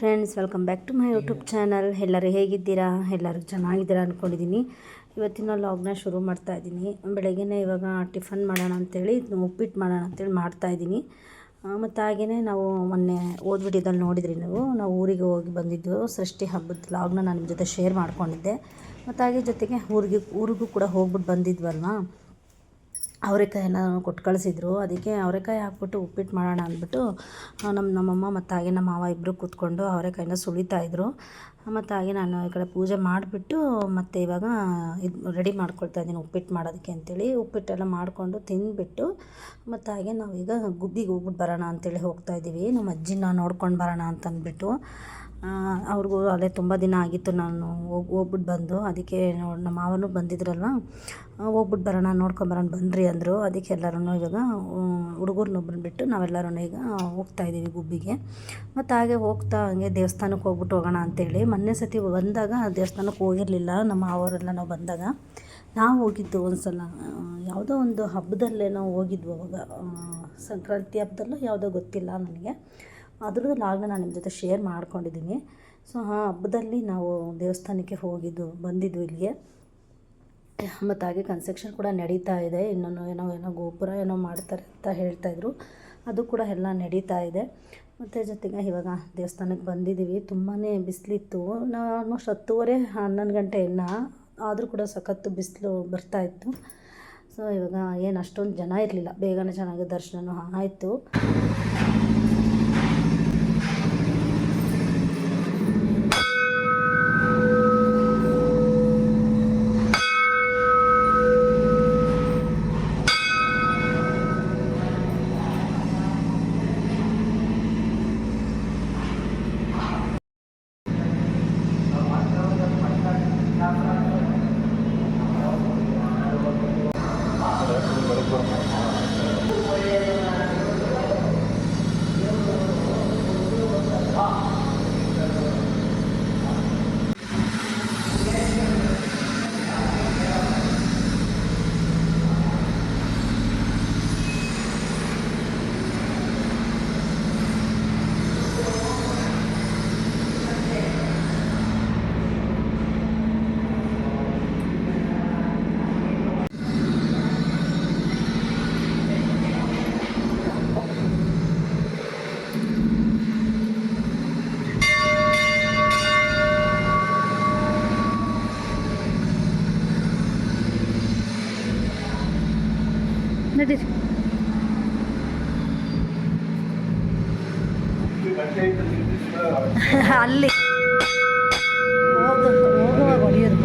Friends welcome back to my YouTube channel ಎಲ್ಲರೂ ಹೇಗಿದ್ದೀರಾ? ಎಲ್ಲರೂ ಚೆನ್ನಾಗಿದ್ದೀರಾ ಅಂದ್ಕೊಂಡಿದ್ದೀನಿ ಇವತ್ತಿನ ಲಾಗ್ನ ಶುರು ಮಾಡ್ತಾ ಇದ್ದೀನಿ. ಬೆಳಗ್ಗೆ ಇವಾಗ ಟಿಫನ್ ಮಾಡೋಣ ಅಂತೇಳಿ ಉಪ್ಪಿಟ್ಟು ಮಾಡೋಣ ಅಂತೇಳಿ ಮಾಡ್ತಾಯಿದ್ದೀನಿ ಮತ್ತು ಹಾಗೆಯೇ ನಾವು ಮೊನ್ನೆ ಓದ್ ವಿಡಿಯೋದಲ್ಲಿ ನೋಡಿದ್ರಿ ನೀವು. ನಾವು ಊರಿಗೆ ಹೋಗಿ ಬಂದಿದ್ದು ಸೃಷ್ಟಿ ಹಬ್ಬದ ಲಾಗ್ನ ನಾನು ನಿಮ್ಮ ಜೊತೆ ಶೇರ್ ಮಾಡ್ಕೊಂಡಿದ್ದೆ. ಮತ್ತು ಹಾಗೆ ಜೊತೆಗೆ ಊರಿಗೆ ಊರಿಗೂ ಕೂಡ ಹೋಗ್ಬಿಟ್ಟು ಬಂದಿದ್ವಲ್ವಾ? ಅವರೆಕಾಯನ್ನ ಕೊಟ್ಟು ಕಳಿಸಿದ್ರು. ಅದಕ್ಕೆ ಅವರೆಕಾಯಿ ಹಾಕ್ಬಿಟ್ಟು ಉಪ್ಪಿಟ್ಟು ಮಾಡೋಣ ಅಂದ್ಬಿಟ್ಟು ನಮ್ಮ ನಮ್ಮಮ್ಮ ಮತ್ತು ಹಾಗೆ ನಮ್ಮ ಮಾವ ಇಬ್ಬರು ಕೂತ್ಕೊಂಡು ಅವರೆಕಾಯಿನ ಸುಲಿತಾಯಿದ್ರು ಮತ್ತು ಹಾಗೆ ನಾನು ಈ ಕಡೆ ಪೂಜೆ ಮಾಡಿಬಿಟ್ಟು, ಮತ್ತು ಇವಾಗ ಇದು ರೆಡಿ ಮಾಡ್ಕೊಳ್ತಾ ಇದ್ದೀನಿ ಉಪ್ಪಿಟ್ಟು ಮಾಡೋದಕ್ಕೆ ಅಂತೇಳಿ. ಉಪ್ಪಿಟ್ಟೆಲ್ಲ ಮಾಡಿಕೊಂಡು ತಿಂದುಬಿಟ್ಟು, ಮತ್ತು ಹಾಗೆ ನಾವೀಗ ಗುಬ್ಬಿಗೆ ಹೋಗ್ಬಿಟ್ಟು ಬರೋಣ ಅಂತೇಳಿ ಹೋಗ್ತಾ ಇದ್ದೀವಿ ನಮ್ಮ ಅಜ್ಜಿನ ನೋಡ್ಕೊಂಡು ಬರೋಣ ಅಂತ ಅಂದ್ಬಿಟ್ಟು ಅವ್ರಿಗೂ ಅಲ್ಲೇ ತುಂಬ ದಿನ ಆಗಿತ್ತು ನಾನು ಹೋಗಿ ಹೋಗ್ಬಿಟ್ಟು ಬಂದು, ಅದಕ್ಕೆ ನೋಡಿ, ನಮ್ಮ ಮಾವನು ಬಂದಿದ್ರಲ್ಲ ಹೋಗ್ಬಿಟ್ಟು ಬರೋಣ ನೋಡ್ಕೊಂಬರೋಣ ಬನ್ನಿರಿ ಅಂದರು. ಅದಕ್ಕೆ ಎಲ್ಲರೂ ಇವಾಗ ಹುಡುಗರನ್ನೊಬ್ಬರನ್ನ ಬಿಟ್ಟು ನಾವೆಲ್ಲರೂ ಈಗ ಹೋಗ್ತಾ ಇದ್ದೀವಿ ಗುಬ್ಬಿಗೆ. ಮತ್ತು ಹಾಗೆ ಹೋಗ್ತಾ ಹಂಗೆ ದೇವಸ್ಥಾನಕ್ಕೆ ಹೋಗ್ಬಿಟ್ಟು ಹೋಗೋಣ ಅಂತೇಳಿ, ಮೊನ್ನೆ ಸತಿ ಬಂದಾಗ ದೇವಸ್ಥಾನಕ್ಕೆ ಹೋಗಿರಲಿಲ್ಲ. ನಮ್ಮ ಮಾವರೆಲ್ಲ ನಾವು ಬಂದಾಗ, ನಾವು ಹೋಗಿದ್ದು ಒಂದು ಸಲ ಯಾವುದೋ ಒಂದು ಹಬ್ಬದಲ್ಲೇನೋ ಹೋಗಿದ್ವು ಅವಾಗ. ಸಂಕ್ರಾಂತಿ ಹಬ್ಬದಲ್ಲೋ ಯಾವುದೋ ಗೊತ್ತಿಲ್ಲ ನನಗೆ. ಅದ್ರದ್ದು ಲಾಗ್ನ ನಾನು ನಿಮ್ಮ ಜೊತೆ ಶೇರ್ ಮಾಡ್ಕೊಂಡಿದ್ದೀನಿ ಸೊ ಆ ಹಬ್ಬದಲ್ಲಿ ನಾವು ದೇವಸ್ಥಾನಕ್ಕೆ ಹೋಗಿದ್ದು ಬಂದಿದ್ದು ಇಲ್ಲಿಗೆ. ಮತ್ತು ಹಾಗೆ ಕನ್ಸ್ಟ್ರಕ್ಷನ್ ಕೂಡ ನಡೀತಾ ಇದೆ. ಇನ್ನೊಂದು ಏನೋ ಏನೋ ಗೋಪುರ ಏನೋ ಮಾಡ್ತಾರೆ ಅಂತ ಹೇಳ್ತಾಯಿದ್ರು ಅದು ಕೂಡ ಎಲ್ಲ ನಡೀತಾ ಇದೆ. ಮತ್ತು ಜೊತೆಗೆ ಇವಾಗ ದೇವಸ್ಥಾನಕ್ಕೆ ಬಂದಿದ್ದೀವಿ ತುಂಬಾ ಬಿಸಿಲಿತ್ತು. ನಾವು ಆಲ್ಮೋಸ್ಟ್ ಹತ್ತುವರೆ, ಹನ್ನೊಂದು ಗಂಟೆ ಇನ್ನ ಆದರೂ ಕೂಡ ಸಖತ್ತು ಬಿಸಿಲು ಬರ್ತಾಯಿತ್ತು ಸೊ ಇವಾಗ ಏನು ಅಷ್ಟೊಂದು ಜನ ಇರಲಿಲ್ಲ. ಬೇಗನೆ ಚೆನ್ನಾಗಿ ದರ್ಶನವೂ ಆಯಿತು.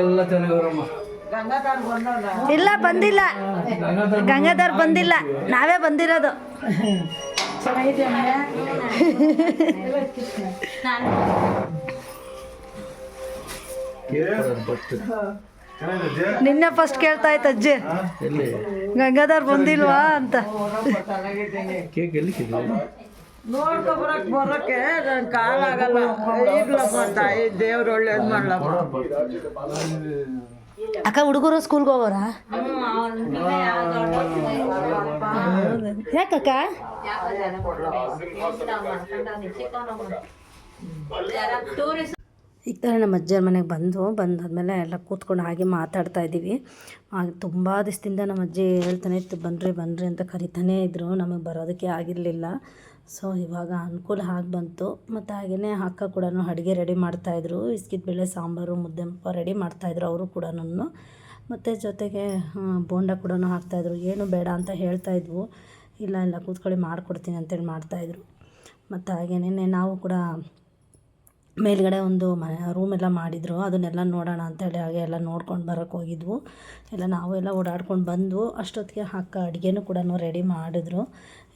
ಎಲ್ಲ ಚೆನ್ನಾಗವ್ರಮ್ಮ. ಇಲ್ಲ ಬಂದಿಲ್ಲ. ಗಂಗಾಧರ್ ಬಂದಿಲ್ಲ. ನಾವೇ ಬಂದಿರೋದು. ನಿನ್ನೆ ಫಸ್ಟ್ ಕೇಳ್ತಾ ಇತ್ತು ಅಜ್ಜಿ. ಗಂಗಾಧರ್ ಬಂದಿಲ್ವಾ ಅಂತ. ಕೇಕ್ ಎಲ್ಲಿ ನೋಡ್ಕೊ ಬರಕ್ ಬರಕ್ಕೆ ನನ್ ಕಾಲಾಗಲ್ಲ ಈಗ್ಲಪ್ಪ ತಾಯಿ, ದೇವ್ರ ಅಕ್ಕ, ಹುಡುಗರು ಸ್ಕೂಲ್ಗೆ ಹೋಗೋರ? ಯಾಕಕ್ಕ? ಈಗ ತಾನೆ ನಮ್ಮ ಅಜ್ಜಿಯರ ಮನೆಗೆ ಬಂದು, ಬಂದಾದ್ಮೇಲೆ ಎಲ್ಲ ಕೂತ್ಕೊಂಡು ಹಾಗೆ ಮಾತಾಡ್ತಾ ಇದ್ದೀವಿ. ಹಾಗೆ ತುಂಬ ದಿವಸದಿಂದ ನಮ್ಮ ಅಜ್ಜಿ ಹೇಳ್ತಾನೆ, ಇತ್ತು ಬನ್ನಿರಿ ಬನ್ನಿರಿ ಅಂತ ಕರಿತಾನೇ ಇದ್ದರು ನಮಗೆ ಬರೋದಕ್ಕೆ ಆಗಿರಲಿಲ್ಲ. ಸೊ, ಇವಾಗ ಅನುಕೂಲ ಆಗಿ ಬಂತು. ಮತ್ತು ಹಾಗೆಯೇ ಅಕ್ಕ ಕೂಡ ಅಡುಗೆ ರೆಡಿ ಮಾಡ್ತಾಯಿದ್ರು ಇಸ್ಕಿದ ಬೇಳೆ, ಸಾಂಬಾರು, ಮುದ್ದೆ ರೆಡಿ ಮಾಡ್ತಾಯಿದ್ರು ಅವರು ಕೂಡ ಮತ್ತು ಜೊತೆಗೆ ಬೋಂಡ ಕೂಡ ಹಾಕ್ತಾಯಿದ್ರು ಏನು ಬೇಡ ಅಂತ ಹೇಳ್ತಾಯಿದ್ವು ಇಲ್ಲ ಇಲ್ಲ, ಕೂತ್ಕೊಳ್ಳಿ ಮಾಡಿಕೊಡ್ತೀನಿ ಅಂತೇಳಿ ಮಾಡ್ತಾಯಿದ್ರು ಮತ್ತು ಹಾಗೆಯೇ ನಾವು ಕೂಡ ಮೇಲ್ಗಡೆ ಒಂದು ಮನೆ ರೂಮೆಲ್ಲ ಮಾಡಿದರು. ಅದನ್ನೆಲ್ಲ ನೋಡೋಣ ಅಂತೇಳಿ ಹಾಗೆ ಎಲ್ಲ ನೋಡ್ಕೊಂಡು ಬರೋಕ್ಕೆ ಹೋಗಿದ್ವು. ಎಲ್ಲ ನಾವು ಎಲ್ಲ ಓಡಾಡ್ಕೊಂಡು ಬಂದು ಅಷ್ಟೊತ್ತಿಗೆ ಅಕ್ಕ ಅಡುಗೆನೂ ಕೂಡ ರೆಡಿ ಮಾಡಿದ್ರು.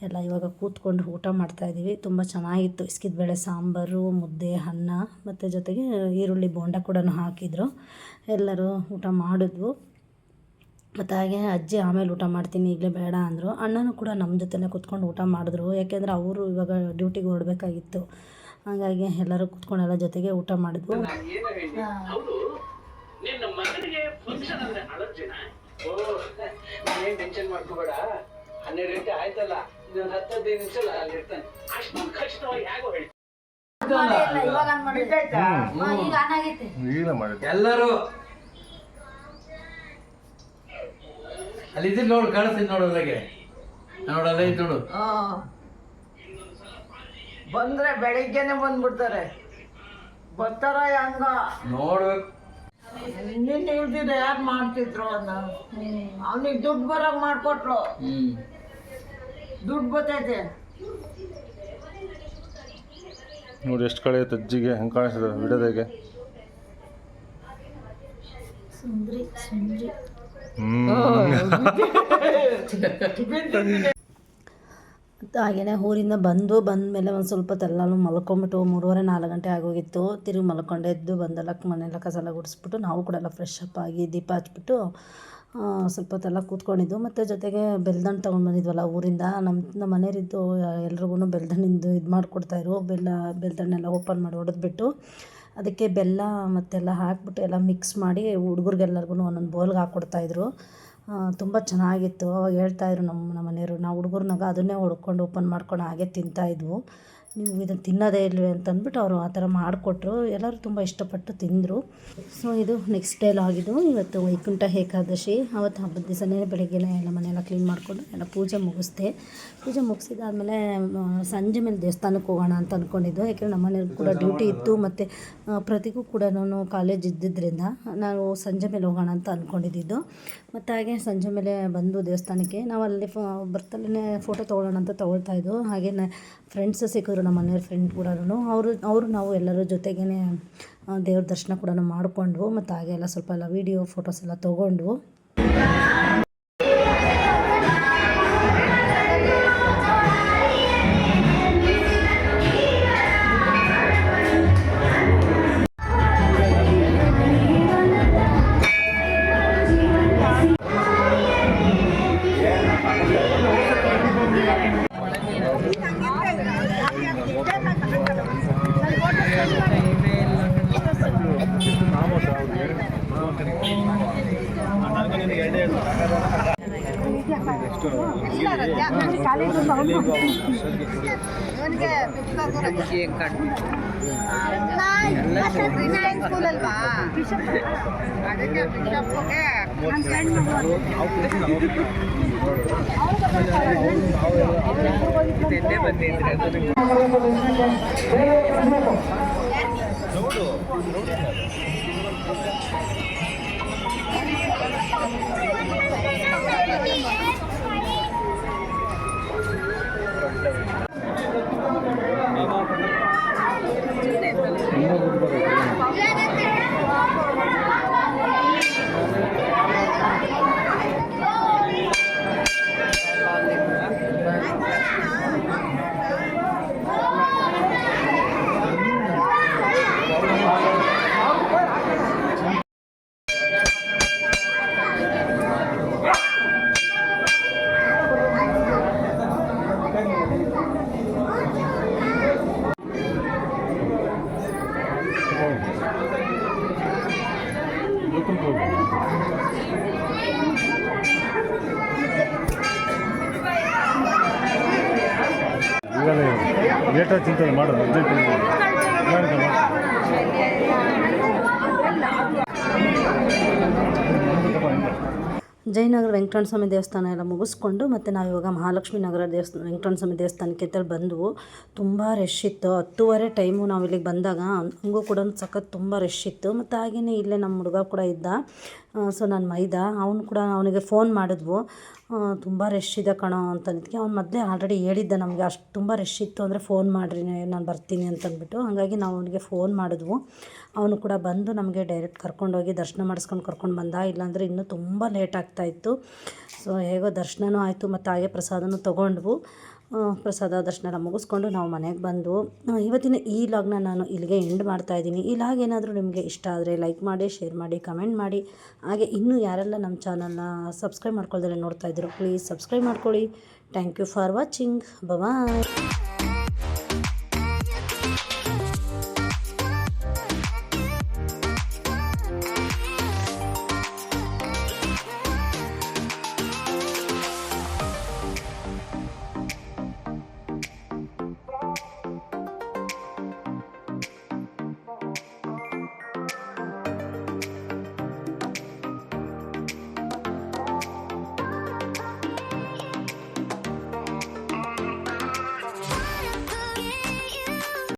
ಎಲ್ಲ ಇವಾಗ ಕೂತ್ಕೊಂಡು ಊಟ ಮಾಡ್ತಾಯಿದ್ದೀವಿ ತುಂಬ ಚೆನ್ನಾಗಿತ್ತು. ಇಸ್ಕಿದ ಬೇಳೆ ಸಾಂಬಾರು, ಮುದ್ದೆ, ಅನ್ನ, ಮತ್ತು ಜೊತೆಗೆ ಈರುಳ್ಳಿ ಬೋಂಡ ಕೂಡ ಹಾಕಿದ್ರು. ಎಲ್ಲರೂ ಊಟ ಮಾಡಿದ್ವು. ಮತ್ತು ಹಾಗೆ ಅಜ್ಜಿ ಆಮೇಲೆ ಊಟ ಮಾಡ್ತೀನಿ ಈಗಲೇ ಬೇಡ ಅಂದರು. ಅಣ್ಣನೂ ಕೂಡ ನಮ್ಮ ಜೊತೆನೇ ಕೂತ್ಕೊಂಡು ಊಟ ಮಾಡಿದ್ರು. ಯಾಕೆಂದರೆ ಅವರು ಇವಾಗ ಡ್ಯೂಟಿಗೆ ಹೊರಡ್ಬೇಕಾಗಿತ್ತು. ಹಾಗಾಗಿ ಎಲ್ಲರೂ ಕುತ್ಕೊಂಡು ಎಲ್ಲ ಜೊತೆಗೆ ಊಟ ಮಾಡಿದ್ವು. ಎಲ್ಲರೂ ಅಲ್ಲಿ ಇದ್ರೆ ನೋಡು ಕಾಣಿಸ್ತೀನಿ ನೋಡೋದಾಗೆ ಅದ್ರಾಗೆ. ನೋಡು ನೋಡು. ಆ. ಬಂದ್ರೆ ಬೆಳಿಗ್ಗೆನೆ ಬಂದ್ಬಿಡ್ತಾರೆ. ಬರ್ತಾರ ಹೆಂಗ? ನೋಡ್ಬೇಕು. ನಿನ್ನ ಇಳ್ದಿದ್ರೆ ಯಾರು ಮಾಡ್ತಿದ್ರು ಅನ್ನ ಅವನಿಗೆ ದುಡ್ಡು ಬರೋಂಗ್ ಮಾಡ್ಕೊಟ್ರು ಹ್ಮ್. ದುಡ್ಡು ಬರ್ತೈತೆ. ನೋಡಿ ಎಷ್ಟು ಕಳೆಯುತ್ತೆ ಅಜ್ಜಿಗೆ ಹೆಂಗೆ ಕಾಣಿಸ್ತದೆ ಬಿಡೋದಾಗೆ. ಸುಂದ್ರಿ ಸುಂದ್ರಿ. ಮತ್ತು ಹಾಗೆಯೇ ಊರಿಂದ ಬಂದು ಬಂದ ಮೇಲೆ ಒಂದು ಸ್ವಲ್ಪ ಹೊತ್ತೆಲ್ಲನೂ ಮಲ್ಕೊಂಬಿಟ್ಟು ಮೂರುವರೆ ನಾಲ್ಕು ಗಂಟೆ ಆಗೋಗಿತ್ತು. ತಿರುಗಿ ಮಲ್ಕೊಂಡೆ ಎದ್ದು ಬಂದೆಲ್ಲ ಮನೆಯೆಲ್ಲ ಕಸ ಎಲ್ಲ ಗುಡಿಸ್ಬಿಟ್ಟು ನಾವು ಕೂಡ ಎಲ್ಲ ಫ್ರೆಶ್ ಅಪ್ ಆಗಿ ದೀಪ ಹಚ್ಬಿಟ್ಟು ಸ್ವಲ್ಪ ಹೊತ್ತೆಲ್ಲ ಕೂತ್ಕೊಂಡಿದ್ದು. ಮತ್ತು ಜೊತೆಗೆ ಬೆಲ್ದಣ್ಣು ತೊಗೊಂಡು ಬಂದಿದ್ವಲ್ಲ ಊರಿಂದ ನಮ್ಮ ನಮ್ಮ ಮನೆಯವರಿದ್ದು ಎಲ್ರಿಗೂ ಬೆಲ್ದಣ್ಣಿಂದು ಇದು ಮಾಡಿಕೊಡ್ತಾಯಿದ್ರು ಬೆಲ್ಲ, ಬೆಲ್ದಣ್ಣೆಲ್ಲ ಓಪನ್ ಮಾಡಿ ಹೊಡೆದ್ಬಿಟ್ಟು ಅದಕ್ಕೆ ಬೆಲ್ಲ ಮತ್ತೆಲ್ಲ ಹಾಕ್ಬಿಟ್ಟು ಎಲ್ಲ ಮಿಕ್ಸ್ ಮಾಡಿ ಹುಡುಗರಿಗೆಲ್ಲರಿಗೂ ಒಂದೊಂದು ಬೌಲ್ಗೆ ಹಾಕ್ಕೊಡ್ತಾಯಿದ್ರು ತುಂಬ ಚೆನ್ನಾಗಿತ್ತು. ಅವಾಗ ಹೇಳ್ತಾಯಿದ್ರು ನಮ್ಮ ನಮ್ಮ ಮನೆಯವರು, ನಾವು ಹುಡುಗರ್ನಾಗ ಅದನ್ನೇ ಹೊಡ್ಕೊಂಡು ಓಪನ್ ಮಾಡ್ಕೊಂಡು ಹಾಗೆ ತಿಂತಾಯಿದ್ವು ನೀವು ಇದನ್ನು ತಿನ್ನೋದೇ ಇಲ್ವೇ? ಅಂತಂದ್ಬಿಟ್ಟು ಅವರು ಆ ಥರ ಮಾಡಿಕೊಟ್ರು. ಎಲ್ಲರೂ ತುಂಬ ಇಷ್ಟಪಟ್ಟು ತಿಂದರು. ಸೊ ಇದು ನೆಕ್ಸ್ಟ್ ಡೇ ಆಗಿದ್ದು. ಇವತ್ತು ವೈಕುಂಠ ಏಕಾದಶಿ. ಅವತ್ತು ಹಬ್ಬದ ದಿವಸನೇ ಬೆಳಗ್ಗೆನೇ ಎಲ್ಲ ಮನೆಯೆಲ್ಲ ಕ್ಲೀನ್ ಮಾಡಿಕೊಂಡು ಎಲ್ಲ ಪೂಜೆ ಮುಗಿಸ್ದೆ. ಪೂಜೆ ಮುಗಿಸಿದಾದ್ಮೇಲೆ ಸಂಜೆ ಮೇಲೆ ದೇವಸ್ಥಾನಕ್ಕೆ ಹೋಗೋಣ ಅಂತ ಅಂದ್ಕೊಂಡಿದ್ದು ಯಾಕೆಂದರೆ ನಮ್ಮ ಕೂಡ ಡ್ಯೂಟಿ ಇತ್ತು. ಮತ್ತು ಪ್ರತಿಗೂ ಕೂಡ ನಾನು ಕಾಲೇಜ್ ಇದ್ದಿದ್ದರಿಂದ ನಾವು ಸಂಜೆ ಮೇಲೆ ಹೋಗೋಣ ಅಂತ ಅಂದ್ಕೊಂಡಿದ್ದು ಮತ್ತು ಹಾಗೆ ಸಂಜೆ ಮೇಲೆ ಬಂದು ದೇವಸ್ಥಾನಕ್ಕೆ ನಾವು ಅಲ್ಲಿ ಫೋ ಬರ್ತಲೇ ಫೋಟೋ ತೊಗೊಳ್ಳೋಣ ಅಂತ ತೊಗೊಳ್ತಾ ಇದ್ವು. ಹಾಗೆ ಫ್ರೆಂಡ್ಸ್ ಸಿಕ್ಕಿದ್ರು, ನಮ್ಮ ಮನೆಯವ್ರ ಫ್ರೆಂಡ್ ಕೂಡ ಅವರು ಅವರು ನಾವು ಎಲ್ಲರ ಜೊತೆಗೇ ದೇವ್ರ ದರ್ಶನ ಕೂಡ ಮಾಡಿಕೊಂಡ್ವು. ಮತ್ತು ಹಾಗೆ ಎಲ್ಲ ಸ್ವಲ್ಪ ಎಲ್ಲ ವೀಡಿಯೋ ಫೋಟೋಸ್ ಎಲ್ಲ ತೊಗೊಂಡ್ವು. ಸ್ಕೂಲಲ್ವಾ? ಅದಕ್ಕೆ ಬಿಷಪ್ಗೆ ಈಗಲೇ ಲೇಟಾಗಿ ಚಿಂತನೆ ಮಾಡೋದು. ಅರ್ಜೆಂಟ್ ಜಯನಗರ ವೆಂಕಟರಮಣ ಸ್ವಾಮಿ ದೇವಸ್ಥಾನ ಎಲ್ಲ ಮುಗಿಸ್ಕೊಂಡು ಮತ್ತು ನಾವು ಇವಾಗ ಮಹಾಲಕ್ಷ್ಮೀ ನಗರ ದೇವಸ್ಥಾನ ವೆಂಕಟರಮಣ ಸ್ವಾಮಿ ದೇವಸ್ಥಾನಕ್ಕೆ ಅಂತೇಳಿ ಬಂದವು. ತುಂಬ ರಶ್ ಇತ್ತು. ಹತ್ತುವರೆ ಟೈಮು ನಾವು ಇಲ್ಲಿಗೆ ಬಂದಾಗ ಹಂಗೂ ಕೂಡ ಸಖತ್ ತುಂಬ ರಶ್ ಇತ್ತು. ಮತ್ತು ಹಾಗೆಯೇ ಇಲ್ಲೇ ನಮ್ಮ ಹುಡುಗ ಕೂಡ ಇದ್ದ. ಸೊ ನಾನು ಮೈದಾ, ಅವನು ಕೂಡ ಅವನಿಗೆ ಫೋನ್ ಮಾಡಿದ್ವು. ತುಂಬ ರಶ್ ಇದೆ ಕಣೋ ಅಂತಂದಕ್ಕೆ ಅವ್ನು ಮೊದಲೇ ಆಲ್ರೆಡಿ ಹೇಳಿದ್ದ ನಮಗೆ ಅಷ್ಟು ತುಂಬ ರಶ್ ಇತ್ತು ಅಂದರೆ ಫೋನ್ ಮಾಡಿರಿ ನಾನು ಬರ್ತೀನಿ ಅಂತಂದ್ಬಿಟ್ಟು ಹಾಗಾಗಿ ನಾವು ಅವನಿಗೆ ಫೋನ್ ಮಾಡಿದ್ವು. ಅವನು ಕೂಡ ಬಂದು ನಮಗೆ ಡೈರೆಕ್ಟ್ ಕರ್ಕೊಂಡೋಗಿ ದರ್ಶನ ಮಾಡಿಸ್ಕೊಂಡು ಕರ್ಕೊಂಡು ಬಂದ. ಇಲ್ಲಾಂದರೆ ಇನ್ನೂ ತುಂಬ ಲೇಟ್ ಆಗ್ತಾಯಿತ್ತು ಸೊ ಹೇಗೋ ದರ್ಶನವೂ ಆಯಿತು, ಮತ್ತು ಹಾಗೆ ಪ್ರಸಾದನೂ ತೊಗೊಂಡ್ವು. ಪ್ರಸಾದ ದರ್ಶನ ಎಲ್ಲ ಮುಗಿಸ್ಕೊಂಡು ನಾವು ಮನೆಗೆ ಬಂದು ಇವತ್ತಿನ ಈ ಲಾಗ್ನ ನಾನು ಇಲ್ಲಿಗೆ ಎಂಡ್ ಮಾಡ್ತಾಯಿದ್ದೀನಿ ಈ ಲಾಗ್ ಏನಾದರೂ ನಿಮಗೆ ಇಷ್ಟ ಆದರೆ ಲೈಕ್ ಮಾಡಿ ಶೇರ್ ಮಾಡಿ ಕಮೆಂಟ್ ಮಾಡಿ. ಹಾಗೆ ಇನ್ನೂ ಯಾರೆಲ್ಲ ನಮ್ಮ ಚಾನಲ್ನ ಸಬ್ಸ್ಕ್ರೈಬ್ ಮಾಡ್ಕೊಳ್ದರೆ ನೋಡ್ತಾ ಇದ್ದೀರೋ ಪ್ಲೀಸ್ ಸಬ್ಸ್ಕ್ರೈಬ್ ಮಾಡ್ಕೊಳ್ಳಿ. Thank you for watching bye